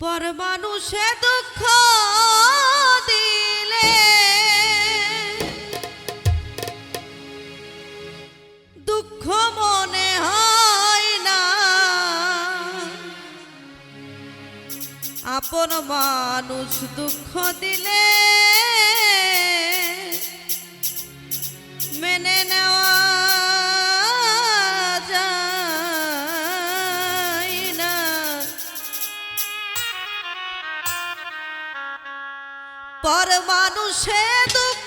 পর মানুষে দুঃখ দিলে। দুঃখ মনে হয় না। আপন মানুষ দুঃখ দিলে মেনে না পর মানুষে দুঃখ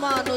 嘛，都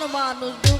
No mano, mano.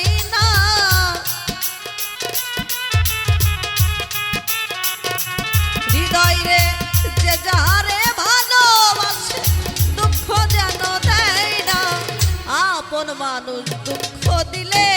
মানুষ দুঃখ দিলে